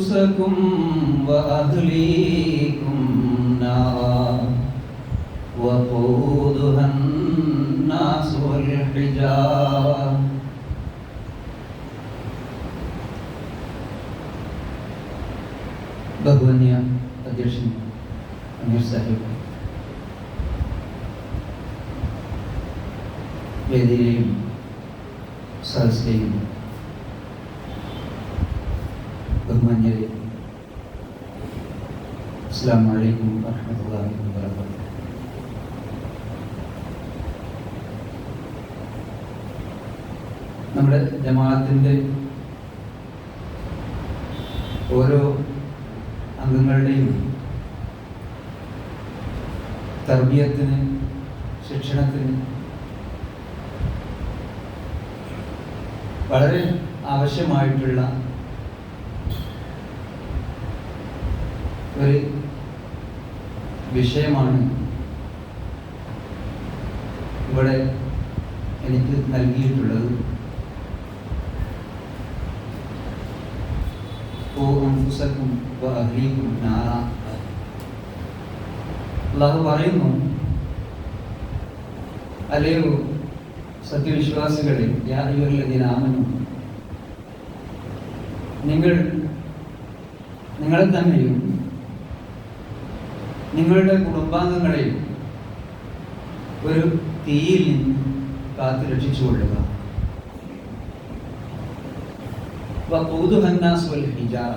أنفسكم وأهليكم നമ്മുടെ ജമാഅത്തിന്റെ ഓരോ അംഗങ്ങളുടെയും തർബീയത്തിന് ശിക്ഷണത്തിന് വളരെ ആവശ്യമായിട്ടുള്ള ഒരു വിഷയമാണ് ഇവിടെ എനിക്ക് നൽകിയിട്ടുള്ളത്. അൻഫുസക്കും അഹ്ലീക്കും നാറ അള്ളാഹു പറയുന്നു അല്ലയോ സത്യവിശ്വാസികളെ യാതൊരുവല്ലതിനാമനും നിങ്ങൾ നിങ്ങളെ തന്നെയും നിങ്ങളുടെ കുടുംബാംഗങ്ങളെയും ഒരു തീയിൽ നിന്ന് കാത്തു രക്ഷിച്ചുകൊള്ളുക ഹിജാറ.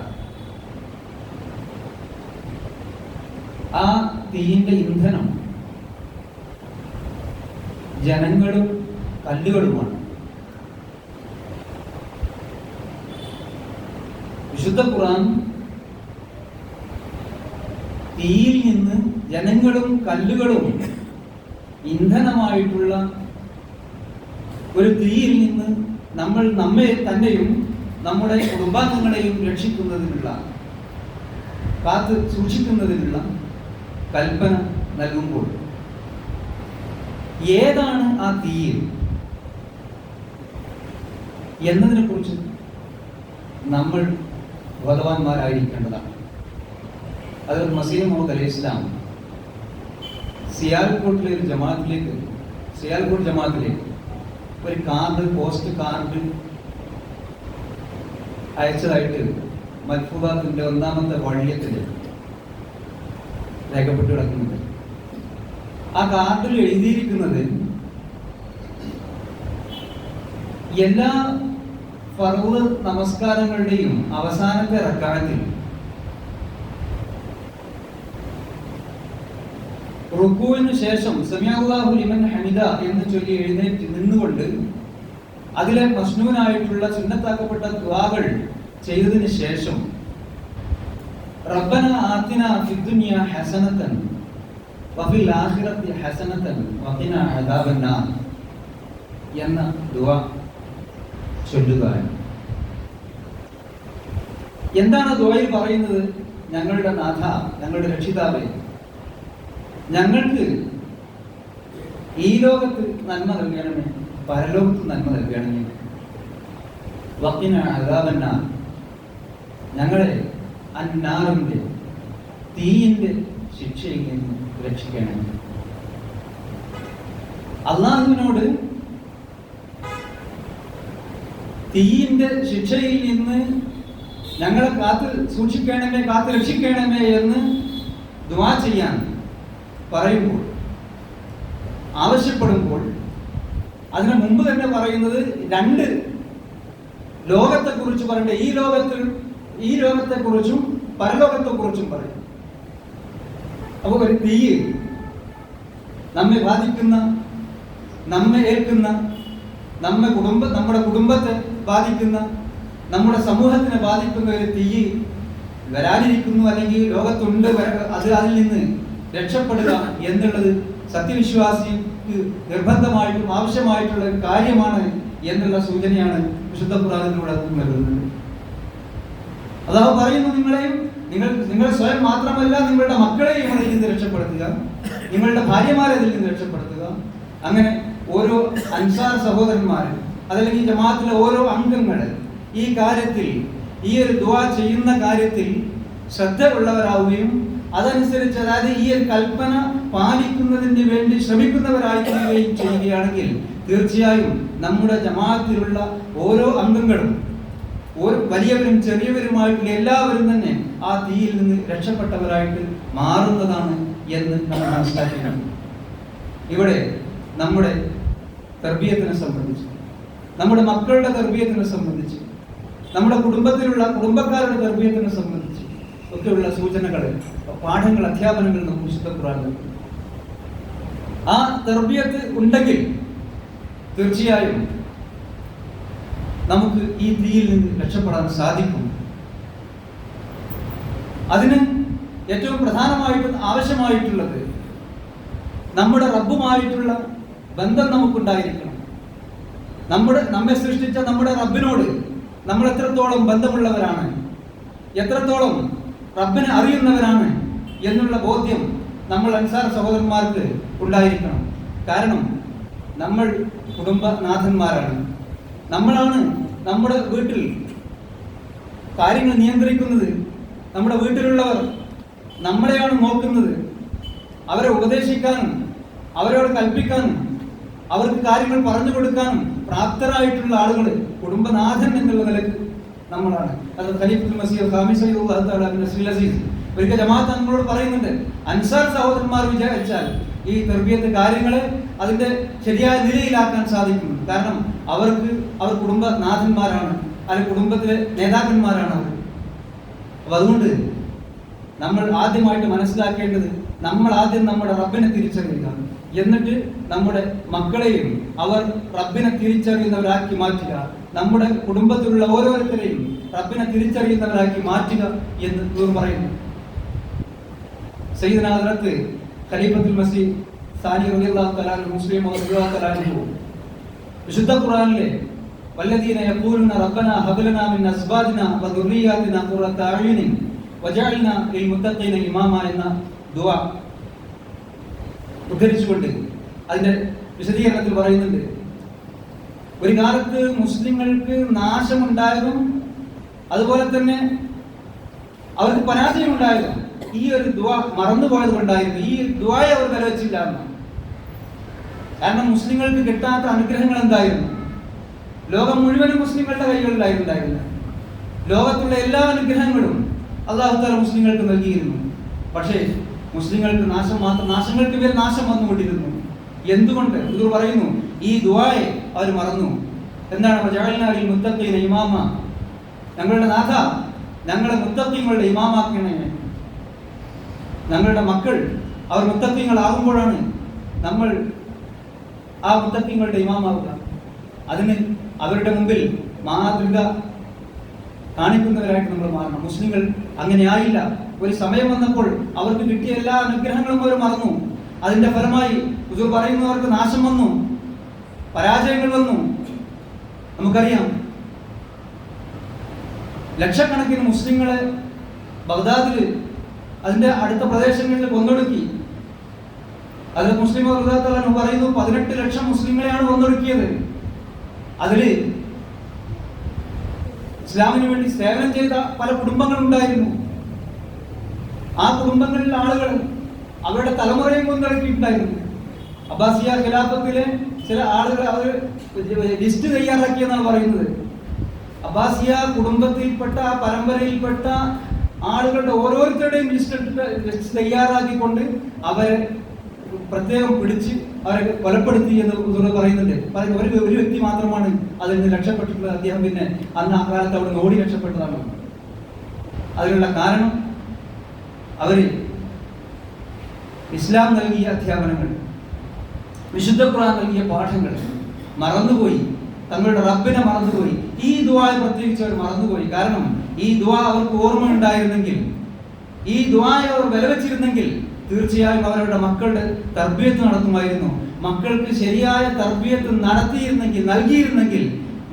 ആ തീയിന്റെ ഇന്ധനം ജനങ്ങളും കല്ലുകളുമാണ്. വിശുദ്ധ ഖുർആൻ തീയിൽ നിന്ന് ജനങ്ങളും കല്ലുകളും ഇന്ധനമായിട്ടുള്ള ഒരു തീയിൽ നിന്ന് നമ്മൾ നമ്മെ തന്നെയും നമ്മുടെ കുടുംബാംഗങ്ങളെയും രക്ഷിക്കുന്നതിനുള്ള കാത്ത് സൂക്ഷിക്കുന്നതിനുള്ള കൽപ്പന നൽകുമ്പോൾ ഏതാണ് ആ തീയിൽ എന്നതിനെ കുറിച്ച് നമ്മൾ ബോധവാന്മാരായിരിക്കേണ്ടതാണ് അത് മസീദ് മുഹമ്മദ് അലൈഹി ഇസ്ലാം സിയാൽകോട്ടിലെ ഒരു ജമാഅത്തിലേക്ക് സിയാൽകോട്ട് ജമാഅത്തിലേക്ക് ഒരു കാർഡ് പോസ്റ്റ് കാർഡ് അയച്ചതായിട്ട് മൽഫൂദാത്തിന്റെ ഒന്നാമത്തെ വള്ളിയത്തിൽ രേഖപ്പെട്ട് കിടക്കുന്നുണ്ട്. ആ കാർഡിൽ എഴുതിയിരിക്കുന്നത് എല്ലാ ഫറൂദ് നമസ്കാരങ്ങളുടെയും അവസാനത്തെ റക്കാനത്തിൽ റുക്കുവിന് ശേഷം സമയാഹുലിമൻ ഹമിദ എന്ന് ചൊല്ലി എഴുന്നേറ്റ് നിന്നുകൊണ്ട് അതിലെ മസ്നൂനായിട്ടുള്ള സുന്നത്താക്കപ്പെട്ട ദുവാകൾ ചെയ്തതിന് ശേഷം റബ്ബന ആത്തിന ഫിദ്ദുനിയ ഹസനത്തൻ വഫിൽ ആഖിറത്തി ഹസനത്തൻ വഖിന അദാബന്നാർ എന്ന ദുആ ചൊല്ലുക. എന്താണ് ദുആയിൽ പറയുന്നത്? ഞങ്ങളുടെ നാഥ ഞങ്ങളുടെ രക്ഷിതാവേ ഞങ്ങൾക്ക് ഈ ലോകത്ത് നന്മ നൽകണമേ. പരലോകത്ത് നന്മ നൽകണമേ വക്കിന അതാപന്ന ഞങ്ങളെ അന്നാറിന്റെ തീയിന്റെ ശിക്ഷയിൽ നിന്ന് രക്ഷിക്കണം അള്ളാഹുവിനോട് തീയിന്റെ ശിക്ഷയിൽ നിന്ന് ഞങ്ങളെ കാത്ത് സൂക്ഷിക്കണമേ കാത്ത് രക്ഷിക്കണമേ എന്ന് ദുവാ ചെയ്യാൻ പറയുമ്പോൾ ആവശ്യപ്പെടുമ്പോൾ അതിന് മുമ്പ് തന്നെ പറയുന്നത് രണ്ട് ലോകത്തെ കുറിച്ച് പറയണ്ട ഈ ലോകത്തിൽ ഈ ലോകത്തെ കുറിച്ചും പരലോകത്തെ കുറിച്ചും പറയും. അപ്പോൾ ഒരു തീ നമ്മെ ബാധിക്കുന്ന നമ്മെ ഏൽക്കുന്ന നമ്മെ കുടുംബ നമ്മുടെ കുടുംബത്തെ ബാധിക്കുന്ന നമ്മുടെ സമൂഹത്തിനെ ബാധിക്കുന്ന ഒരു തീ വരാനിരിക്കുന്നു അല്ലെങ്കിൽ ലോകത്തുണ്ട് അത് അതിൽ നിന്ന് രക്ഷപ്പെടുക എന്നുള്ളത് സത്യവിശ്വാസിക്ക് നിർബന്ധമായിട്ടും ആവശ്യമായിട്ടുള്ള ഒരു കാര്യമാണ് എന്നുള്ള സൂചനയാണ് വിശുദ്ധ പുരാതനത്തിലൂടെ നൽകുന്നത്. അതാ പറയുന്നു നിങ്ങളെയും നിങ്ങൾ നിങ്ങൾ സ്വയം മാത്രമല്ല നിങ്ങളുടെ മക്കളെയും അതിൽ നിന്ന് രക്ഷപ്പെടുത്തുക. നിങ്ങളുടെ ഭാര്യമാരെ അതിൽ നിന്ന് രക്ഷപ്പെടുത്തുക. അങ്ങനെ ഓരോ അൻസാർ സഹോദരന്മാർ അതല്ലെങ്കിൽ ജമാഅത്തിലെ ഓരോ അംഗങ്ങൾ ഈ കാര്യത്തിൽ ഈ ഒരു ദുവാ ചെയ്യുന്ന കാര്യത്തിൽ ശ്രദ്ധ ഉള്ളവരാവുകയും അതനുസരിച്ച് അതായത് ഈ ഒരു കൽപ്പന പാലിക്കുന്നതിന് വേണ്ടി ശ്രമിക്കുന്നവരായി തീരുകയും ചെയ്യുകയാണെങ്കിൽ തീർച്ചയായും നമ്മുടെ ജമാഅത്തിലുള്ള ഓരോ അംഗങ്ങളും വലിയവരും ചെറിയവരുമായിട്ടുള്ള എല്ലാവരും തന്നെ ആ തീയിൽ നിന്ന് രക്ഷപ്പെട്ടവരായിട്ട് മാറുന്നതാണ് എന്ന് നമ്മൾ മനസ്സിലാക്കണം ഇവിടെ നമ്മുടെ തർബീയത്തിനെ സംബന്ധിച്ച് നമ്മുടെ മക്കളുടെ തർബീയത്തിനെ സംബന്ധിച്ച് നമ്മുടെ കുടുംബത്തിലുള്ള കുടുംബക്കാരുടെ തർബീയത്തിനെ സംബന്ധിച്ച് ഒക്കെയുള്ള സൂചനകൾ പാഠങ്ങൾ അധ്യാപനങ്ങൾ നമുക്ക് വിശുദ്ധ നൽകുന്നു. ആ തെർബിയത്ത് ഉണ്ടെങ്കിൽ തീർച്ചയായും നമുക്ക് ഈ തീയിൽ നിന്ന് രക്ഷപ്പെടാൻ സാധിക്കും. അതിന് ഏറ്റവും പ്രധാനമായിട്ട് ആവശ്യമായിട്ടുള്ളത് നമ്മുടെ റബ്ബുമായിട്ടുള്ള ബന്ധം നമുക്കുണ്ടായിരിക്കണം. നമ്മുടെ നമ്മെ സൃഷ്ടിച്ച നമ്മുടെ റബ്ബിനോട് നമ്മൾ എത്രത്തോളം ബന്ധമുള്ളവരാണ് എത്രത്തോളം റബ്ബിനെ അറിയുന്നവരാണ് എന്നുള്ള ബോധ്യം നമ്മൾ അൻസാർ സഹോദരന്മാർക്ക് ഉണ്ടായിരിക്കണം. കാരണം നമ്മൾ കുടുംബനാഥന്മാരാണ്. നമ്മളാണ് നമ്മുടെ വീട്ടിൽ കാര്യങ്ങൾ നിയന്ത്രിക്കുന്നത്. നമ്മുടെ വീട്ടിലുള്ളവർ നമ്മളെയാണ് നോക്കുന്നത്. അവരെ ഉപദേശിക്കാനും അവരോട് കൽപ്പിക്കാനും അവർക്ക് കാര്യങ്ങൾ പറഞ്ഞു കൊടുക്കാനും പ്രാപ്തരായിട്ടുള്ള ആളുകൾ കുടുംബനാഥൻ എന്നുള്ള നിലയ്ക്ക് നമ്മളാണ്. അത് ഖലീഫുൽ മസീദ് ഖാമിസ് സയ്യിദുല്ലാഹു തആല ബിൻ നസ്രിൽ അസീസ് ഒരിക്കൽ ജമാഅത്ത് നമ്മളോട് പറയുന്നുണ്ട് അൻസാർ സഹോദരന്മാർ വിചാരിച്ചാൽ ഈ തെർബിയത്ത് കാര്യങ്ങളെ അതിന്റെ ശരിയായ നിലയിലാക്കാൻ സാധിക്കും കാരണം അവർക്ക് അവർ കുടുംബനാഥന്മാരാണ് അല്ലെങ്കിൽ കുടുംബത്തിലെ നേതാക്കന്മാരാണ് അവർ. അപ്പൊ അതുകൊണ്ട് നമ്മൾ ആദ്യമായിട്ട് മനസ്സിലാക്കേണ്ടത് നമ്മൾ ആദ്യം നമ്മുടെ റബ്ബിനെ തിരിച്ചറിയുക. എന്നിട്ട് നമ്മുടെ മക്കളെയും അവർ റബ്ബിനെ തിരിച്ചറിയുന്നവരാക്കി മാറ്റുക. നമ്മുടെ കുടുംബത്തിലുള്ള ഓരോരുത്തരെയും റബ്ബിനെ തിരിച്ചറിയുന്നവരാക്കി മാറ്റുക എന്ന് പറയുന്നു. സയ്യിദ്ന ഹദ്രത്ത് ഖലീഫത്തുൽ മസീഹ് സാനി റളിയല്ലാഹു തആല മുസ്ലിം റളിയല്ലാഹു തആല വിശുദ്ധ ഖുർആനിലെ വല്ലദീന യഖൂലുന റബ്ബന ഹബ് ലനാ മിൻ അസ്വാജിന വ ദുർരിയാതിന ഖുറത അയുനിൻ വജഅൽന ലിൽ മുത്തഖീന ഇമാമ എന്ന ദുആ ഉദ്ധരിച്ചുകൊണ്ട് അതിന്റെ വിശദീകരണത്തിൽ പറയുന്നുണ്ട്. ഒരു കാലത്ത് മുസ്ലിങ്ങൾക്ക് നാശമുണ്ടായതും അതുപോലെ തന്നെ അവർക്ക് പരാജയം ഉണ്ടായതും ഈ ഒരു ദുവ മറന്നുപോയത് കൊണ്ടായിരുന്നു ഈ ദുവായ അവർ നിലവച്ചില്ല കാരണം മുസ്ലിങ്ങൾക്ക് കിട്ടാത്ത അനുഗ്രഹങ്ങൾ എന്തായിരുന്നു? ലോകം മുഴുവനും മുസ്ലിങ്ങളുടെ കൈകളിലായിരുന്നില്ല ലോകത്തുള്ള എല്ലാ അനുഗ്രഹങ്ങളും അള്ളാഹു താല മുസ്ലിങ്ങൾക്ക് നൽകിയിരുന്നു. പക്ഷേ മുസ്ലിങ്ങൾക്ക് നാശം മാത്രം നാശങ്ങൾക്ക് പേര് നാശം വന്നുകൊണ്ടിരുന്നു. എന്തുകൊണ്ട്? ഇത് പറയുന്നു ഈ ദുവായെ അവർ മറന്നു. എന്താണ് വജഅൽനാലിൽ മുത്തഖീന ഇമാമ? ഞങ്ങളുടെ നാഥ ഞങ്ങളെ മുത്തഖീങ്ങളുടെ ഇമാമാക്കണേ. ഞങ്ങളുടെ മക്കൾ അവർ മുത്തക്കിങ്ങളാകുമ്പോഴാണ് നമ്മൾ ആ മുത്തക്കിങ്ങളുടെ ഇമാമാവുക. അതിന് അവരുടെ മുമ്പിൽ മാതൃക കാണിക്കുന്നവരായിട്ട് നമ്മൾ മാറണം. മുസ്ലിങ്ങൾ അങ്ങനെ ആയില്ല. ഒരു സമയം വന്നപ്പോൾ അവർക്ക് കിട്ടിയ എല്ലാ അനുഗ്രഹങ്ങളും അവർ മറന്നു. അതിന്റെ ഫലമായി ഹുസൂർ പറയുന്നവർക്ക് നാശം വന്നു. പരാജയങ്ങൾ വന്നു. നമുക്കറിയാം. ലക്ഷക്കണക്കിന് മുസ്ലിങ്ങളെ ബഗ്ദാദിൽ അതിന്റെ അടുത്ത പ്രദേശങ്ങളിൽ കൊന്നൊടുക്കി. അതിൽ മുസ്ലിം ബഗ്ദാദ് പറയുന്നു പതിനെട്ട് ലക്ഷം മുസ്ലിങ്ങളെയാണ് കൊന്നൊടുക്കിയത്. അതിൽ ഇസ്ലാമിന് വേണ്ടി സേവനം ചെയ്ത പല കുടുംബങ്ങളുണ്ടായിരുന്നു. ആ കുടുംബങ്ങളിലെ ആളുകൾ അവരുടെ തലമുറയും കൊണ്ടിറക്കിയിട്ടുണ്ടായിരുന്നു അബ്ബാസിയ ഖിലാഫത്തിലെ ചില ആളുകൾ അവർ ലിസ്റ്റ് തയ്യാറാക്കിയെന്നാണ് പറയുന്നത്. അബ്ബാസിയ കുടുംബത്തിൽപ്പെട്ട പരമ്പരയിൽപ്പെട്ട ആളുകളുടെ ഓരോരുത്തരുടെയും ലിസ്റ്റ് ലിസ്റ്റ് തയ്യാറാക്കിക്കൊണ്ട് അവരെ പ്രത്യേകം പിടിച്ച് അവരെ കൊലപ്പെടുത്തി എന്ന് ഉദൂർ പറയുന്നുണ്ട്. പറയുന്ന ഒരു ഒരു വ്യക്തി മാത്രമാണ് അതിൽ നിന്ന് രക്ഷപ്പെട്ടിട്ടുള്ളത്. അദ്ദേഹം പിന്നെ അന്ന് ആ കാലത്ത് അവിടെ ഓടി രക്ഷപ്പെട്ടതാണ്. അതിനുള്ള കാരണം അവർ ഇസ്ലാം നൽകിയ അധ്യാപനങ്ങൾ വിശുദ്ധ ഖുർആൻ നൽകിയ പാഠങ്ങൾ മറന്നുപോയി. തങ്ങളുടെ റബ്ബിനെ മറന്നുപോയി. ഈ ദുആ പ്രത്യേകിച്ച് അവർ മറന്നുപോയി. കാരണം ഈ ദുആ അവർക്ക് ഓർമ്മ ഉണ്ടായിരുന്നെങ്കിൽ ഈ ദ്വായ അവർ വിലവെച്ചിരുന്നെങ്കിൽ തീർച്ചയായും അവരുടെ മക്കളുടെ തർബീയത്ത് നടത്തുമായിരുന്നു. മക്കൾക്ക് ശരിയായ തർബീയത്ത് നടത്തിയിരുന്നെങ്കിൽ നൽകിയിരുന്നെങ്കിൽ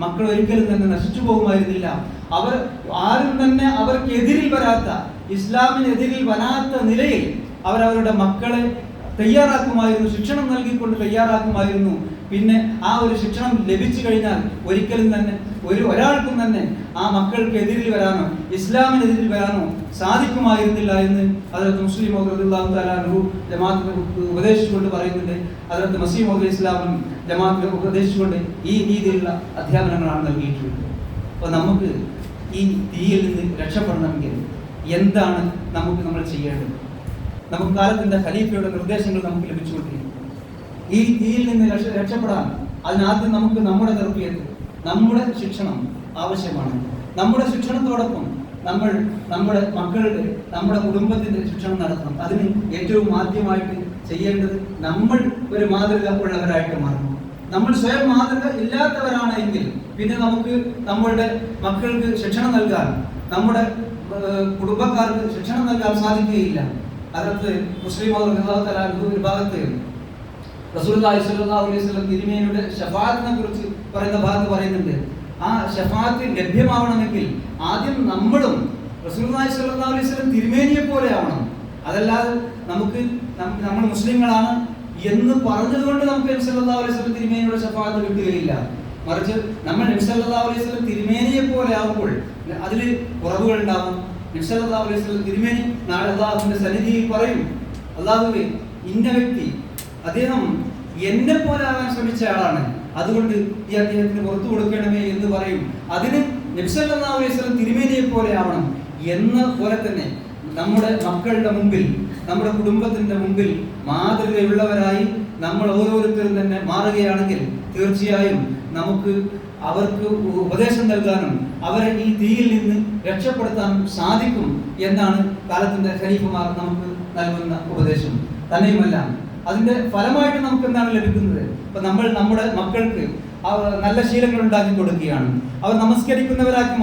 മക്കൾ ഒരിക്കലും തന്നെ നശിച്ചു പോകുമായിരുന്നില്ല. അവർ ആരും തന്നെ അവർക്ക് എതിരിൽ വരാത്ത ഇസ്ലാമിനെതിരിൽ വരാത്ത നിലയിൽ അവരവരുടെ മക്കളെ തയ്യാറാക്കുമായിരുന്നു ശിക്ഷണം നൽകിക്കൊണ്ട് തയ്യാറാക്കുമായിരുന്നു. പിന്നെ ആ ഒരു ശിക്ഷണം ലഭിച്ചു കഴിഞ്ഞാൽ ഒരിക്കലും തന്നെ ഒരു ഒരാൾക്കും തന്നെ ആ മക്കൾക്ക് എതിരിൽ വരാനോ ഇസ്ലാമിനെതിരിൽ വരാനോ സാധിക്കുമായിരുന്നില്ല എന്ന് അതിലത്ത് മുസ്ലിം തലാഹു ജമാഅത്തിന് ഉപദേശിച്ചുകൊണ്ട് പറയുന്നുണ്ട്. അതിലത്ത് മസീം മൗദ് ഇസ്ലാമും ജമാഅത്തിന് ഉപദേശിച്ചുകൊണ്ട് ഈ രീതിയിലുള്ള അധ്യാപനങ്ങളാണ് നൽകിയിട്ടുള്ളത്. അപ്പോൾ നമുക്ക് ഈ തീയിൽ നിന്ന് രക്ഷപ്പെടണമെങ്കിൽ എന്താണ് നമുക്ക് നമ്മൾ ചെയ്യേണ്ടത്? നമുക്ക് കാലത്തിന്റെ ഖലീഫയുടെ നിർദ്ദേശങ്ങൾ നമുക്ക് ലഭിച്ചുകൊണ്ടിരിക്കും ഈ തീയിൽ നിന്ന് രക്ഷ രക്ഷപ്പെടാൻ അതിനാദ്യം നമുക്ക് നമ്മുടെ തെറപ്പിയത്ത് നമ്മുടെ ശിക്ഷണം ആവശ്യമാണ്. നമ്മുടെ ശിക്ഷണത്തോടൊപ്പം നമ്മൾ നമ്മുടെ മക്കളുടെ നമ്മുടെ കുടുംബത്തിന്റെ ശിക്ഷണം നടത്തണം. അതിന് ഏറ്റവും ആദ്യമായിട്ട് ചെയ്യേണ്ടത് നമ്മൾ ഒരു മാതൃക ഉള്ളവരായിട്ട് മാറണം. നമ്മൾ സ്വയം മാതൃക ഇല്ലാത്തവരാണെങ്കിൽ പിന്നെ നമുക്ക് നമ്മളുടെ മക്കൾക്ക് ശിക്ഷണം നൽകാൻ നമ്മുടെ കുടുംബക്കാർക്ക് ശിക്ഷണം നൽകാൻ സാധിക്കുകയില്ല. അതിനകത്ത് മുസ്ലിം ഒരു ഭാഗത്ത് വസല്ലം തിരുമേനിയുടെ ഷഫാത്തിനെ കുറിച്ച് പറയുന്ന ഭാഗത്ത് പറയുന്നുണ്ട്. ആ ഷഫാത്ത് ലഭ്യമാവണമെങ്കിൽ ആദ്യം നമ്മളും അലൈഹി വസല്ലം തിരുമേനിയെ പോലെ ആവണം. അതല്ലാതെ നമുക്ക് നമ്മൾ മുസ്ലിങ്ങളാണ് എന്ന് പറഞ്ഞതുകൊണ്ട് നമുക്ക് നബി സല്ലല്ലാഹു അലൈഹി വസല്ലം തിരുമേനിയുടെ ഷഫാത്ത് കിട്ടുകയില്ല. മറിച്ച് നമ്മൾ നബി സല്ലല്ലാഹു അലൈഹി വസല്ലം തിരുമേനിയെ പോലെ ആവുമ്പോൾ അതിൽ കുറവുകൾ ഉണ്ടാവും. നബി സല്ലല്ലാഹു അലൈഹി വസല്ലം തിരുമേനി നാളെ അള്ളാഹുവിന്റെ സന്നിധിയിൽ പറയും അള്ളാഹുവേ ഇന്ന വ്യക്തി അദ്ദേഹം എന്നെ പോലെ ആകാൻ ശ്രമിച്ച ആളാണ്. അതുകൊണ്ട് ഈ അദ്ദേഹത്തിന് പുറത്തു കൊടുക്കണമേ എന്ന് പറയും. അതിന് നബ്സല്ലാ അലൈഹി തിരുമേനിയെ പോലെ ആവണം എന്ന പോലെ തന്നെ നമ്മുടെ മക്കളുടെ മുമ്പിൽ നമ്മുടെ കുടുംബത്തിന്റെ മുമ്പിൽ മാതൃകയുള്ളവരായി നമ്മൾ ഓരോരുത്തരും തന്നെ മാറുകയാണെങ്കിൽ തീർച്ചയായും നമുക്ക് അവർക്ക് ഉപദേശം നൽകാനും അവരെ ഈ തീയിൽ നിന്ന് രക്ഷപ്പെടുത്താനും സാധിക്കും എന്നാണ് കാലത്തിന്റെ ഖലീഫുമാർ നമുക്ക് നൽകുന്ന ഉപദേശം. തന്നെയുമല്ല അതിന്റെ ഫലമായിട്ട് നമുക്ക് എന്താണ് ലഭിക്കുന്നത്? ഇപ്പൊ നമ്മൾ നമ്മുടെ മക്കൾക്ക് നല്ല ശീലങ്ങൾ ഉണ്ടാക്കി കൊടുക്കുകയാണ്. അവർ നമസ്കരിക്കുന്നവരാക്കി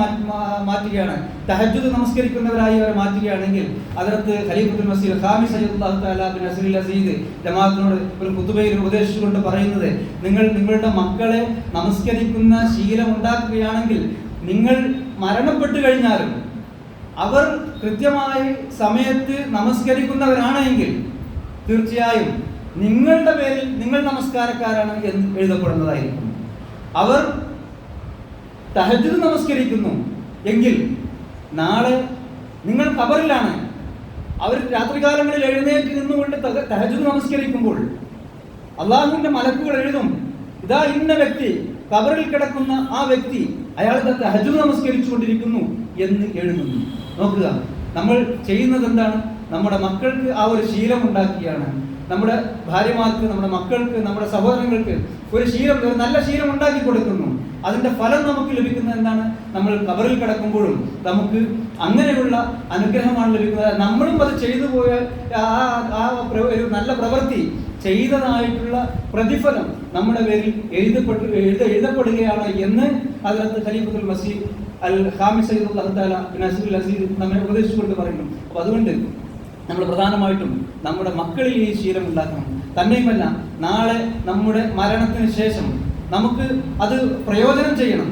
മാറ്റുകയാണ്. തഹജുദ് നമസ്കരിക്കുന്നവരായി അവരെ മാറ്റുകയാണെങ്കിൽ അതിനകത്ത് ഖലീഫുൽ മസീദ് തആല ബിൻ നസ്രുൽ അസീദ് ജമാഅത്തിനോട് ഒരു കുത്തുബയിൽ ഉപദേശിച്ചുകൊണ്ട് പറയുന്നത് നിങ്ങൾ നിങ്ങളുടെ മക്കളെ നമസ്കരിക്കുന്ന ശീലം ഉണ്ടാക്കുകയാണെങ്കിൽ നിങ്ങൾ മരണപ്പെട്ടു കഴിഞ്ഞാലും അവർ കൃത്യമായി സമയത്ത് നമസ്കരിക്കുന്നവരാണെങ്കിൽ തീർച്ചയായും നിങ്ങളുടെ പേരിൽ നിങ്ങൾ നമസ്കാരക്കാരാണ് എന്ന് എഴുതപ്പെടുന്നതായിരിക്കും. അവർ തഹജിദ് നമസ്കരിക്കുന്നു എങ്കിൽ നാളെ നിങ്ങൾ ഖബറിലാണ്. അവർ രാത്രികാലങ്ങളിൽ എഴുന്നേറ്റ് നിന്നുകൊണ്ട് തഹ- നമസ്കരിക്കുമ്പോൾ അള്ളാഹുവിന്റെ മലക്കുകൾ എഴുതും ഇതാ ഇന്ന വ്യക്തി കബറിൽ കിടക്കുന്ന ആ വ്യക്തി അയാൾ ഹജു നമസ്കരിച്ചുകൊണ്ടിരിക്കുന്നു എന്ന് എഴുതുന്നു. നോക്കുക നമ്മൾ ചെയ്യുന്നത് എന്താണ്? നമ്മുടെ മക്കൾക്ക് ആ ഒരു ശീലം ഉണ്ടാക്കിയാണ്. നമ്മുടെ ഭാര്യമാർക്ക് നമ്മുടെ മക്കൾക്ക് നമ്മുടെ സഹോദരങ്ങൾക്ക് ഒരു ശീലം ഒരു നല്ല ശീലം ഉണ്ടാക്കി കൊടുക്കുന്നു. അതിന്റെ ഫലം നമുക്ക് ലഭിക്കുന്നത് എന്താണ്? നമ്മൾ കബറിൽ കിടക്കുമ്പോഴും നമുക്ക് അങ്ങനെയുള്ള അനുഗ്രഹമാണ് ലഭിക്കുന്നത്. നമ്മളും അത് ചെയ്തു പോയ ആ ആ ഒരു നല്ല പ്രവൃത്തി ചെയ്തതായിട്ടുള്ള പ്രതിഫലം നമ്മുടെ പേരിൽ എഴുതപ്പെട്ടു എഴുത എഴുതപ്പെടുകയാണ് എന്ന് അതിനകത്ത് ഖലീഫുൽ മസീദ് അൽ ഹാമി സയ്യിദ് അള്ളാഹു അസീദുൽ അസീദ് നമ്മെ ഉപദേശിച്ചുകൊണ്ട് പറയുന്നു. അപ്പോൾ അതുകൊണ്ട് നമ്മൾ പ്രധാനമായിട്ടും നമ്മുടെ മക്കളിൽ ഈ ശീലം ഉണ്ടാക്കണം. തന്നെയുമല്ല നാളെ നമ്മുടെ മരണത്തിന് ശേഷം നമുക്ക് അത് പ്രയോജനം ചെയ്യണം.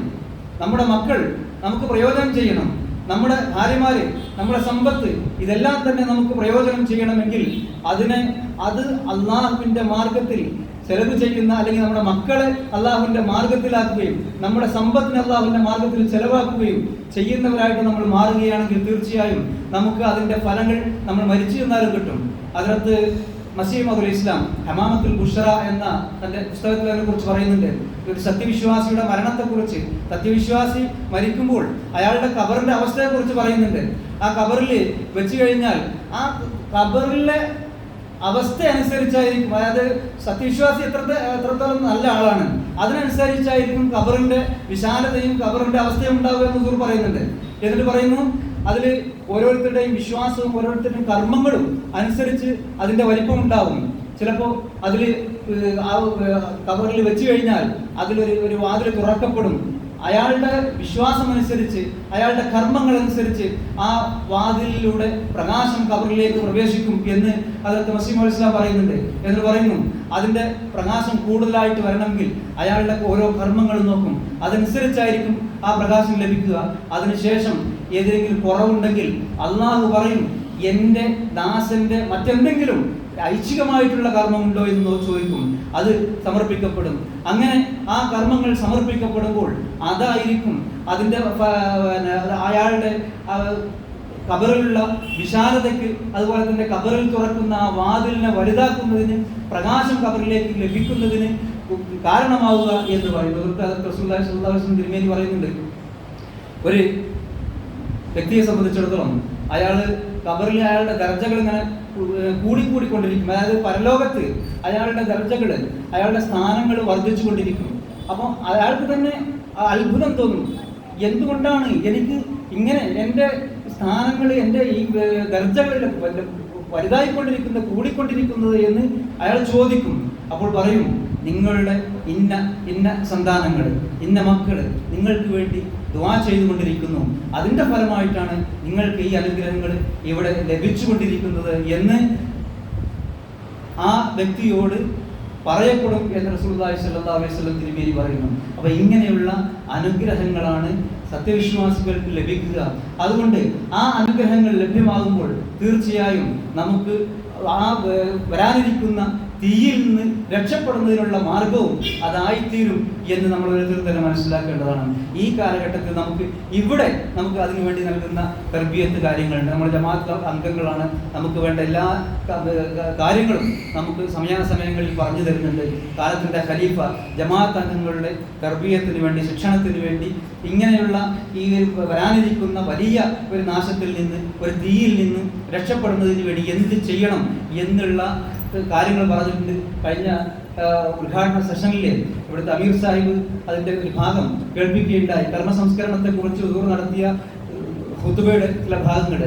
നമ്മുടെ മക്കൾ നമുക്ക് പ്രയോജനം ചെയ്യണം. നമ്മുടെ ഭാര്യമാര് നമ്മുടെ സമ്പത്ത് ഇതെല്ലാം തന്നെ നമുക്ക് പ്രയോജനം ചെയ്യണമെങ്കിൽ അതിനെ അത് അള്ളാഹുവിന്റെ മാർഗത്തിൽ ചെലവ് ചെയ്യുന്ന അല്ലെങ്കിൽ നമ്മുടെ മക്കളെ അള്ളാഹുവിന്റെ മാർഗത്തിലാക്കുകയും നമ്മുടെ സമ്പത്തിനെ അള്ളാഹുവിന്റെ മാർഗത്തിൽ ചെലവാക്കുകയും ചെയ്യുന്നവരായിട്ട് നമ്മൾ മാറുകയാണെങ്കിൽ തീർച്ചയായും നമുക്ക് അതിന്റെ ഫലങ്ങൾ നമ്മൾ മരിച്ചു എന്നാലും കിട്ടും. അതിനകത്ത് മസീം അബുൽ ഇസ്ലാം ഹമാമത്തുൽ ബുഷറ എന്ന തന്റെ പുസ്തകത്തിൽ അതിനെ കുറിച്ച് പറയുന്നുണ്ട്. ഒരു സത്യവിശ്വാസിയുടെ മരണത്തെക്കുറിച്ച്. സത്യവിശ്വാസി മരിക്കുമ്പോൾ അയാളുടെ കബറിന്റെ അവസ്ഥയെ കുറിച്ച് പറയുന്നുണ്ട്. ആ കബറിൽ വെച്ച് കഴിഞ്ഞാൽ ആ കബറിലെ അവസ്ഥ അനുസരിച്ചായിരിക്കും അതായത് സത്യവിശ്വാസി എത്ര എത്രത്തോളം നല്ല ആളാണ് അതിനനുസരിച്ചായിരിക്കും കബറിന്റെ വിശാലതയും കബറിന്റെ അവസ്ഥയും ഉണ്ടാവുക എന്ന് സൂർ പറയുന്നുണ്ട്. എന്നിട്ട് പറയുന്നു അതിൽ ഓരോരുത്തരുടെയും വിശ്വാസവും ഓരോരുത്തരുടെയും കർമ്മങ്ങളും അനുസരിച്ച് അതിന്റെ വലിപ്പം ഉണ്ടാവും. ചിലപ്പോൾ അതിൽ ആ കബറിൽ വെച്ച് കഴിഞ്ഞാൽ അതിലൊരു ഒരു വാതിൽ തുറക്കപ്പെടും. അയാളുടെ വിശ്വാസം അനുസരിച്ച് അയാളുടെ കർമ്മങ്ങൾ അനുസരിച്ച് ആ വാതിലിലൂടെ പ്രകാശം കബറിലേക്ക് പ്രവേശിക്കും എന്ന് അതത് മസീം അലിസ്ലാം പറയുന്നുണ്ട്. എന്ന് പറയുന്നു അതിന്റെ പ്രകാശം കൂടുതലായിട്ട് വരണമെങ്കിൽ അയാളുടെ ഓരോ കർമ്മങ്ങളും നോക്കും. അതനുസരിച്ചായിരിക്കും ആ പ്രകാശം ലഭിക്കുക. അതിനുശേഷം ഏതെങ്കിലും കുറവുണ്ടെങ്കിൽ അള്ളാഹു പറയും എന്റെ ദാസന്റെ മറ്റെന്തെങ്കിലും ഐച്ഛികമായിട്ടുള്ള കർമ്മമുണ്ടോ എന്ന് ചോദിക്കും. അത് സമർപ്പിക്കപ്പെടും. അങ്ങനെ ആ കർമ്മങ്ങൾ സമർപ്പിക്കപ്പെടുമ്പോൾ അതായിരിക്കും അതിന്റെ അയാളുടെ കബറിലുള്ള വിശാലതയ്ക്ക് അതുപോലെ തന്നെ കബറിൽ തുറക്കുന്ന ആ വാതിലിനെ വലുതാക്കുന്നതിന് പ്രകാശം കബറിലേക്ക് ലഭിക്കുന്നതിന് കാരണമാവുക എന്ന് പറയുന്നത്. തിരുമേനി പറയുന്നുണ്ട്. ഒരു വ്യക്തിയെ സംബന്ധിച്ചിടത്തോളം അയാൾ കബറിൽ അയാളുടെ ദർജകൾ ഇങ്ങനെ കൂടിക്കൂടിക്കൊണ്ടിരിക്കും. അതായത് പരലോകത്ത് അയാളുടെ ദർജകൾ അയാളുടെ സ്ഥാനങ്ങൾ വർദ്ധിച്ചു കൊണ്ടിരിക്കും അപ്പം അയാൾക്ക് തന്നെ അത്ഭുതം തോന്നും. എന്തുകൊണ്ടാണ് എനിക്ക് ഇങ്ങനെ എന്റെ സ്ഥാനങ്ങൾ എന്റെ ഈ ദർജകളിൽ വലുതായിക്കൊണ്ടിരിക്കുന്നത് കൂടിക്കൊണ്ടിരിക്കുന്നത് എന്ന് അയാൾ ചോദിക്കും. അപ്പോൾ പറയും നിങ്ങളുടെ ഇന്ന ഇന്ന സന്താനങ്ങൾ ഇന്ന മക്കൾ നിങ്ങൾക്ക് വേണ്ടി ദുവാ ചെയ്തുകൊണ്ടിരിക്കുന്നു. അതിന്റെ ഫലമായിട്ടാണ് നിങ്ങൾക്ക് ഈ അനുഗ്രഹങ്ങൾ ഇവിടെ ലഭിച്ചുകൊണ്ടിരിക്കുന്നത് എന്ന് ആ വ്യക്തിയോട് പറയപ്പെടും എന്ന് റസൂലുള്ളാഹി സ്വല്ലാസ്വല്ലം വസല്ലം തിരുമേനി പറയുന്നു. അപ്പോൾ ഇങ്ങനെയുള്ള അനുഗ്രഹങ്ങളാണ് സത്യവിശ്വാസികൾക്ക് ലഭിക്കുക. അതുകൊണ്ട് ആ അനുഗ്രഹങ്ങൾ ലഭ്യമാകുമ്പോൾ തീർച്ചയായും നമുക്ക് ആ വരാനിരിക്കുന്ന തീയിൽ നിന്ന് രക്ഷപ്പെടുന്നതിനുള്ള മാർഗവും അതായിത്തീരും എന്ന് നമ്മൾ ഓരോരുത്തരും തന്നെ മനസ്സിലാക്കേണ്ടതാണ്. ഈ കാലഘട്ടത്തിൽ നമുക്ക് ഇവിടെ നമുക്ക് അതിനു വേണ്ടി നൽകുന്ന തർബീയത്ത് കാര്യങ്ങളുണ്ട്. നമ്മൾ ജമാഅത്ത് അംഗങ്ങളാണ് നമുക്ക് വേണ്ട എല്ലാ കാര്യങ്ങളും നമുക്ക് സമയാസമയങ്ങളിൽ പറഞ്ഞു തരുന്നുണ്ട്. കാലത്തിന്റെ ഖലീഫ ജമാഅത്ത് അംഗങ്ങളുടെ തർബീയത്തിന് വേണ്ടി ശിക്ഷണത്തിന് വേണ്ടി ഇങ്ങനെയുള്ള ഈ വരാനിരിക്കുന്ന വലിയ ഒരു നാശത്തിൽ നിന്ന് ഒരു തീയിൽ നിന്ന് രക്ഷപ്പെടുന്നതിന് വേണ്ടി എന്ത് ചെയ്യണം എന്നുള്ള കാര്യങ്ങൾ പറഞ്ഞിട്ടുണ്ട്. കഴിഞ്ഞ ഉദ്ഘാടന സെഷനിൽ ഇവിടുത്തെ അമീർ സാഹിബ് അതിന്റെ ഒരു ഭാഗം കേൾപ്പിക്കുകയുണ്ടായി. കർമ്മ സംസ്കരണത്തെ കുറിച്ച് ഉദൂർ നടത്തിയ ഹുത്തുബയുടെ ചില ഭാഗങ്ങൾ.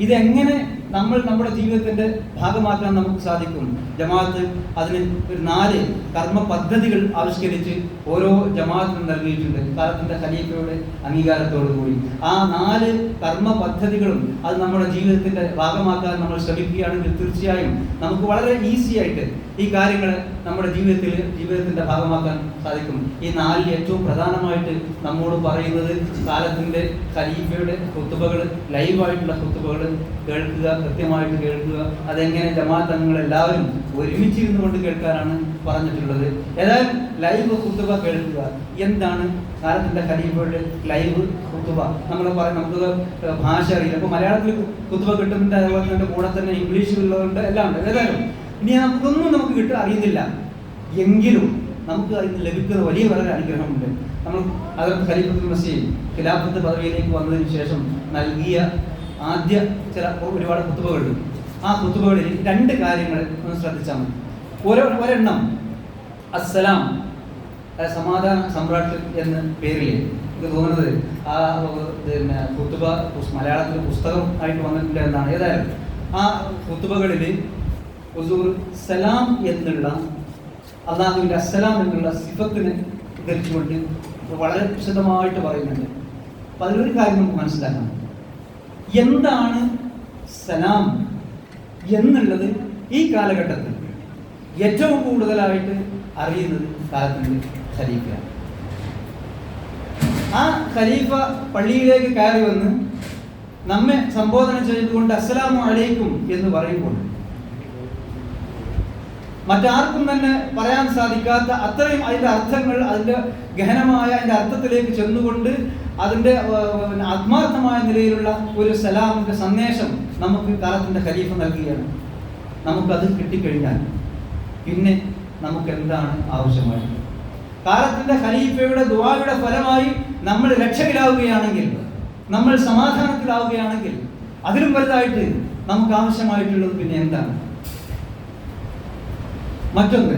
ഇതെങ്ങനെ നമ്മൾ നമ്മുടെ ജീവിതത്തിന്റെ ഭാഗമാക്കാൻ നമുക്ക് സാധിക്കും ജമാഅത്ത് അതിന് ഒരു നാല് കർമ്മ പദ്ധതികൾ ആവിഷ്കരിച്ച് ഓരോ ജമാഅത്തിനും നൽകിയിട്ടുണ്ട്. കാലത്തിന്റെ ഖലീഫയുടെ അംഗീകാരത്തോടു കൂടി. ആ നാല് കർമ്മ പദ്ധതികളും അത് നമ്മുടെ ജീവിതത്തിന്റെ ഭാഗമാക്കാൻ നമ്മൾ ശ്രമിക്കുകയാണെങ്കിൽ തീർച്ചയായും നമുക്ക് വളരെ ഈസി ആയിട്ട് ഈ കാര്യങ്ങൾ നമ്മുടെ ജീവിതത്തിൽ ജീവിതത്തിന്റെ ഭാഗമാക്കാൻ സാധിക്കും. ഈ നാലിൽ ഏറ്റവും പ്രധാനമായിട്ട് നമ്മോട് പറയുന്നത് കാലത്തിന്റെ ഖലീഫയുടെ കുത്തുബകൾ ലൈവായിട്ടുള്ള കുത്തുബകൾ കേൾക്കുക കൃത്യമായിട്ട് കേൾക്കുക അതെങ്ങനെ ജമാഅത്ത് അംഗങ്ങൾ എല്ലാവരും ഒരുമിച്ചിരുന്നു കൊണ്ട് കേൾക്കാനാണ് പറഞ്ഞിട്ടുള്ളത്. ഏതായാലും ലൈവ് കുത്തുബ കേൾക്കുക. എന്താണ് കാലത്തിന്റെ ഖലീഫയുടെ ലൈവ് കുത്തുബ നമ്മൾ പറയും നമുക്ക് ഭാഷ അറിയില്ല. അപ്പോൾ മലയാളത്തിൽ കുത്തുബ കിട്ടുന്നുണ്ട് അതുപോലെ തന്നെ കൂടെ തന്നെ ഇംഗ്ലീഷിലുള്ളതുണ്ട് എല്ലാം ഉണ്ട്. ഏതായാലും ഇനി നമുക്കൊന്നും നമുക്ക് കിട്ടുക അറിയുന്നില്ല. എങ്കിലും നമുക്ക് അതിന് ലഭിക്കുന്ന വലിയ വളരെ അനുഗ്രഹമുണ്ട്. നമ്മൾ അതിർത്ത് ഖലീഫത്തുൽ മസീദ് ഖിലാഫത്ത് പദവിയിലേക്ക് വന്നതിന് ശേഷം നൽകിയ ആദ്യ ചില ഒരുപാട് കുത്തുബകളുണ്ട് ആ കുത്തുബകളിൽ രണ്ട് കാര്യങ്ങൾ ഒന്ന് ശ്രദ്ധിച്ചാൽ മതി. ഓരോ ഒരെണ്ണം അസ്സലാം സമാധാന സമ്രാട്ട് എന്ന പേരിൽ എനിക്ക് തോന്നുന്നത് ആ പിന്നെ കുത്തുബ മലയാളത്തിൽ പുസ്തകം ആയിട്ട് വന്നിട്ടുണ്ട് എന്നാണ്. ഏതായാലും ആ കുത്തുബകളിൽ ഹുസൂർ സലാം എന്നുള്ള അള്ളാഹുവിന്റെ അസ്സലാം എന്നുള്ള സിഫത്തിനെ ധരിച്ചുകൊണ്ട് വളരെ വിശദമായിട്ട് പറയുന്നുണ്ട്. അപ്പം അതിലൊരു കാര്യം നമുക്ക് മനസ്സിലാക്കണം എന്താണ് സലാം എന്നുള്ളത് ഈ കാലഘട്ടത്തിൽ ഏറ്റവും കൂടുതലായിട്ട് അറിയുന്നത് കാലത്തിന്റെ ഖലീഫയാണ്. ആ ഖലീഫ പള്ളിയിലേക്ക് കയറി വന്ന് നമ്മെ സംബോധന ചെയ്തുകൊണ്ട് അസ്സലാമു അലൈക്കും എന്ന് പറയുമ്പോൾ മറ്റാർക്കും തന്നെ പറയാൻ സാധിക്കാത്ത അത്രയും അതിന്റെ അർത്ഥങ്ങൾ അതിന്റെ ഗഹനമായ അതിന്റെ അർത്ഥത്തിലേക്ക് ചെന്നുകൊണ്ട് അതിന്റെ ആത്മാർത്ഥമായ നിലയിലുള്ള ഒരു സലാമിന്റെ സന്ദേശം നമുക്ക് കാലത്തിന്റെ ഖലീഫ നൽകുകയാണ്. നമുക്കത് കിട്ടിക്കഴിഞ്ഞാൽ പിന്നെ നമുക്ക് എന്താണ് ആവശ്യമായിട്ടുള്ളത് കാലത്തിന്റെ ഖലീഫയുടെ ദുആയുടെ ഫലമായി നമ്മൾ രക്ഷയിലാവുകയാണെങ്കിൽ നമ്മൾ സമാധാനത്തിലാവുകയാണെങ്കിൽ അതിലും വലുതായിട്ട് നമുക്ക് ആവശ്യമായിട്ടുള്ളത് പിന്നെ എന്താണ്? മറ്റൊന്ന്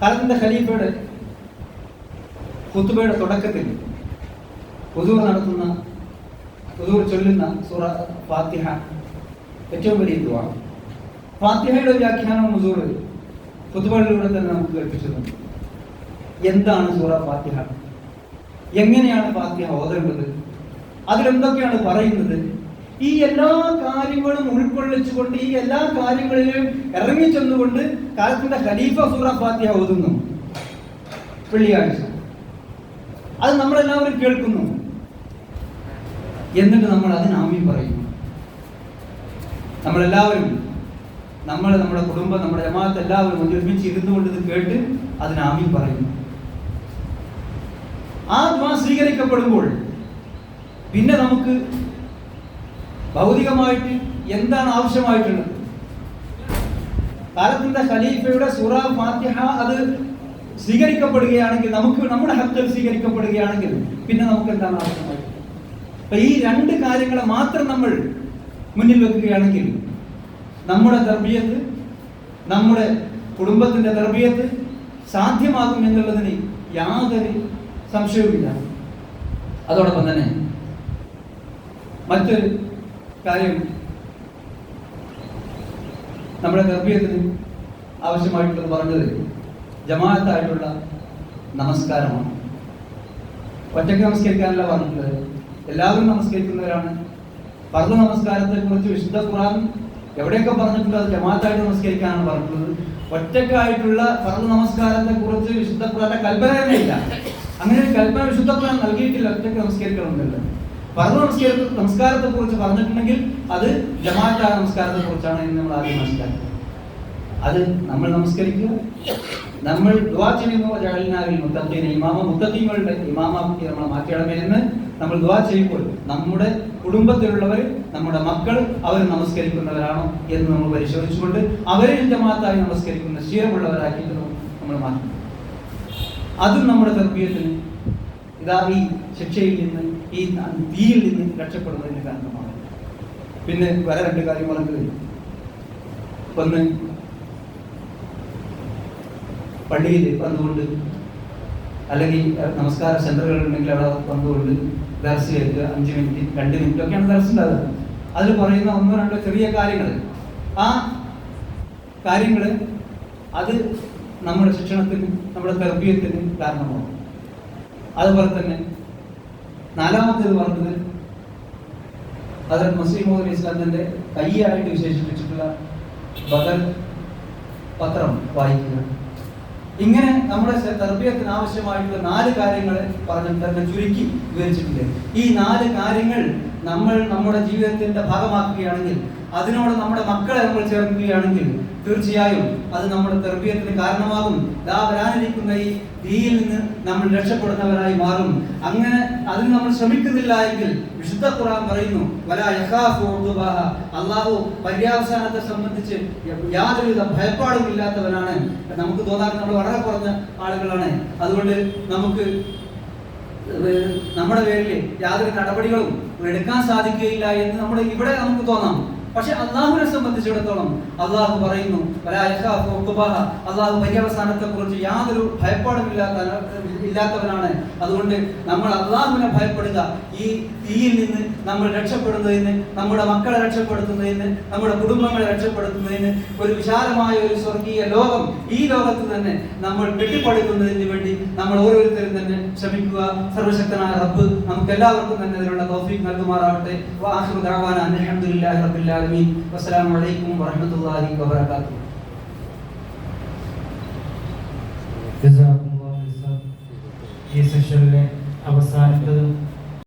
കാലത്തിന്റെ ഖലീഫയുടെ ഖുത്തുബയുടെ തുടക്കത്തിൽ ഹുദൂർ നടത്തുന്ന ഹുദൂർ ചൊല്ലുന്ന സൂറ ഫാത്തിഹ ഏറ്റവും വലിയ ദുആ. ഫാത്തിഹയുടെ വ്യാഖ്യാനം മുസൂർ പുതുവഴിലൂടെ തന്നെ നമുക്ക് കേൾപ്പിച്ചിട്ടുണ്ട്. എന്താണ് സൂറ ഫാത്തിഹ? എങ്ങനെയാണ് ഫാത്തിഹ ഓതേണ്ടത്? അതിലെന്തൊക്കെയാണ് പറയുന്നത്? ഈ എല്ലാ കാര്യങ്ങളും ഉൾക്കൊള്ളിച്ചുകൊണ്ട് ഈ എല്ലാ കാര്യങ്ങളിലും ഇറങ്ങിച്ചെന്നുകൊണ്ട് കാലത്തിന്റെ ഖലീഫ സൂറ ഫാത്തിഹ ഓതുന്നു. വെള്ളിയാഴ്ച. അത് നമ്മളെല്ലാവരും കേൾക്കുന്നു. എന്നിട്ട് നമ്മൾ അതിന് പറയുന്നു നമ്മളെല്ലാവരും നമ്മൾ നമ്മുടെ കുടുംബം നമ്മുടെ ജമാഅത്ത് എല്ലാവരും ഒരുമിച്ച് ഇരുന്നുകൊണ്ട് ഇത് കേട്ട് അതിന് പറയുന്നു ആ ദ്വാ സ്വീകരിക്കപ്പെടുമ്പോൾ പിന്നെ നമുക്ക് ഭൗതികമായിട്ട് എന്താണ് ആവശ്യമായിട്ടുള്ളത്? കാലത്തിന്റെ ഖലീഫയുടെ സുറ ഫാത്തിഹ അത് സ്വീകരിക്കപ്പെടുകയാണെങ്കിൽ നമുക്ക് നമ്മുടെ ഹക്കിൽ സ്വീകരിക്കപ്പെടുകയാണെങ്കിൽ പിന്നെ നമുക്ക് എന്താണ് ആവശ്യമായിട്ടുള്ളത് അപ്പൊ ഈ രണ്ട് കാര്യങ്ങളെ മാത്രം നമ്മൾ മുന്നിൽ വെക്കുകയാണെങ്കിൽ നമ്മുടെ തർബീയത്ത് നമ്മുടെ കുടുംബത്തിന്റെ തർബീയത്ത് സാധ്യമാകും എന്നുള്ളതിന് യാതൊരു സംശയവുമില്ല. അതോടൊപ്പം തന്നെ മറ്റൊരു കാര്യം നമ്മുടെ തർബീയത്തിന് ആവശ്യമായിട്ടുള്ളത് പറഞ്ഞത് ജമാഅത്തായിട്ടുള്ള നമസ്കാരമാണ്. ഒറ്റയ്ക്ക് നമസ്കരിക്കാനല്ല പറഞ്ഞിട്ടുള്ളത്. എല്ലാവരും നമസ്കരിക്കുന്നവരാണ്. പർവ നമസ്കാരത്തെ കുറിച്ച് വിശുദ്ധ ഖുറാൻ എവിടെയൊക്കെ പറഞ്ഞിട്ടുണ്ട്? അത് ജമാഅത്തായിട്ട് നമസ്കരിക്കാനാണ് പറഞ്ഞിട്ടുള്ളത്. ഒറ്റക്കായിട്ടുള്ള പർവ നമസ്കാരത്തെ കുറിച്ച് വിശുദ്ധ ഖുറാന്റെ കൽപ്പന തന്നെ ഇല്ല. അങ്ങനെ കൽപ്പന വിശുദ്ധ ഖുറാൻ നൽകിയിട്ടില്ല. ഒറ്റയ്ക്ക് നമസ്കരിക്കണമെന്നില്ല. പർവ നമസ്കാര നമസ്കാരത്തെ കുറിച്ച് പറഞ്ഞിട്ടുണ്ടെങ്കിൽ അത് ജമാഅത്തായ നമസ്കാരത്തെ കുറിച്ചാണ് ഇന്ന് നമ്മൾ ആദ്യം മനസ്സിലാക്കുക. അത് നമ്മൾ നമസ്കരിക്കുക. നമ്മൾ ദുവാ ഇമാമ ഇമാമാക്കി നമ്മളെ മാറ്റിയിടമേ എന്ന് നമ്മൾ ദുവാ ചെയ്യുമ്പോൾ നമ്മുടെ കുടുംബത്തിലുള്ളവർ നമ്മുടെ മക്കൾ അവർ നമസ്കരിക്കുന്നവരാണോ എന്ന് നമ്മൾ പരിശോധിച്ചുകൊണ്ട് അവരെ ജമാഅത്തായി നമസ്കരിക്കുന്ന ശീലമുള്ളവരാക്കിയിട്ട് നമ്മൾ മാറ്റി അതും നമ്മുടെ തർബീയത്തിന് ഇതാ ഈ ശിക്ഷയിൽ നിന്ന് ഈ തീയിൽ നിന്ന് രക്ഷപ്പെടുന്നതിന് കാരണമാണ്. പിന്നെ വേറെ രണ്ട് കാര്യങ്ങളൊക്കെ ഒന്ന് പള്ളിയിൽ വന്നുകൊണ്ട് അല്ലെങ്കിൽ നമസ്കാര സെന്ററുകൾ ഉണ്ടെങ്കിൽ അവിടെ വന്നുകൊണ്ട് ദർശ കേൾക്കുക അഞ്ച് മിനിറ്റ് രണ്ട് മിനിറ്റ് ഒക്കെയാണ് ദർശ ഉണ്ടാകുന്നത് അതിൽ പറയുന്ന ഒന്നോ രണ്ടോ ചെറിയ കാര്യങ്ങൾ. ആ കാര്യങ്ങൾ അത് നമ്മുടെ ശിക്ഷണത്തിന് നമ്മുടെ തെർബീയത്തിന് കാരണമാണ് അതുപോലെ തന്നെ നാലാമത്തേത് പറഞ്ഞത് അത് മുസ്ലിം മോദി ഇസ്ലാമിന്റെ കൈയായിട്ട് വിശേഷിപ്പിച്ചിട്ടുള്ള ബദൽ പത്രം വായിക്കുക. ഇങ്ങനെ നമ്മുടെ തർബീയത്തിന് ആവശ്യമായിട്ടുള്ള നാല് കാര്യങ്ങൾ പറഞ്ഞിട്ടുണ്ട് ചുരുക്കി വിവരിച്ചിട്ടുണ്ട്. ഈ നാല് കാര്യങ്ങൾ നമ്മൾ നമ്മുടെ ജീവിതത്തിന്റെ ഭാഗമാക്കുകയാണെങ്കിൽ അതിനോട് നമ്മുടെ മക്കളെ നമ്മൾ ചേർക്കുകയാണെങ്കിൽ തീർച്ചയായും അത് നമ്മുടെ തെർബീയത്തിന് കാരണമാകും. ദാ വരാനിരിക്കുന്ന ഈ തീയിൽ നിന്ന് നമ്മൾ രക്ഷപ്പെടുന്നവരായി മാറും. അങ്ങനെ അതിന് നമ്മൾ ശ്രമിക്കുന്നില്ല എങ്കിൽ വിശുദ്ധ ഖുർആൻ പറയുന്നു അള്ളാഹു പര്യാവസാനത്തെ സംബന്ധിച്ച് യാതൊരുവിധ ഭയപ്പാടും ഇല്ലാത്തവനാണ്. നമുക്ക് തോന്നാറ് നമ്മൾ വളരെ കുറഞ്ഞ ആളുകളാണ്. അതുകൊണ്ട് നമുക്ക് നമ്മുടെ പേരിൽ യാതൊരു നടപടികളും എടുക്കാൻ സാധിക്കുകയില്ല എന്ന് നമ്മൾ ഇവിടെ നമുക്ക് തോന്നാം. പക്ഷെ അള്ളാഹുവിനെ സംബന്ധിച്ചിടത്തോളം അള്ളാഹു പറയുന്നു. അള്ളാഹു പര്യവസാനത്തെ കുറിച്ച് യാതൊരു ഭയപ്പാടും ഇല്ലാത്ത ഇല്ലാത്തവനാണ്. അതുകൊണ്ട് നമ്മൾ അള്ളാഹുവിനെ ഭയപ്പെടുക. ഈ തീയിൽ നിന്ന് നമ്മൾ രക്ഷപ്പെടുന്നതിന് നമ്മുടെ മക്കളെ രക്ഷപ്പെടുത്തുന്നതിന് നമ്മുടെ കുടുംബങ്ങളെ രക്ഷപ്പെടുത്തുന്നതിന് ഒരു വിശാലമായ ഒരു സ്വർഗീയ ലോകം ഈ ലോകത്ത് തന്നെ നമ്മൾ കെട്ടിപ്പടുക്കുന്നതിന് വേണ്ടി നമ്മൾ ഓരോരുത്തരും തന്നെ ശ്രമിക്കുക. സർവശക്തനായ റബ്ബ് നമുക്ക് എല്ലാവർക്കും തന്നെ അതിനുള്ള തൗഫീഖ് നൽകുമാറാവട്ടെ ദഅവാന അൽഹംദുലില്ലാഹി റബ്ബിൽ ആലമീൻ വസ്സലാമു അലൈക്കും വറഹ്മത്തുള്ളാഹി വബറകാതുഹു ജസാക്കുമുല്ലാഹ് ഖൈറൻ. ഈ സെഷനിലെ അവസാനത്തതും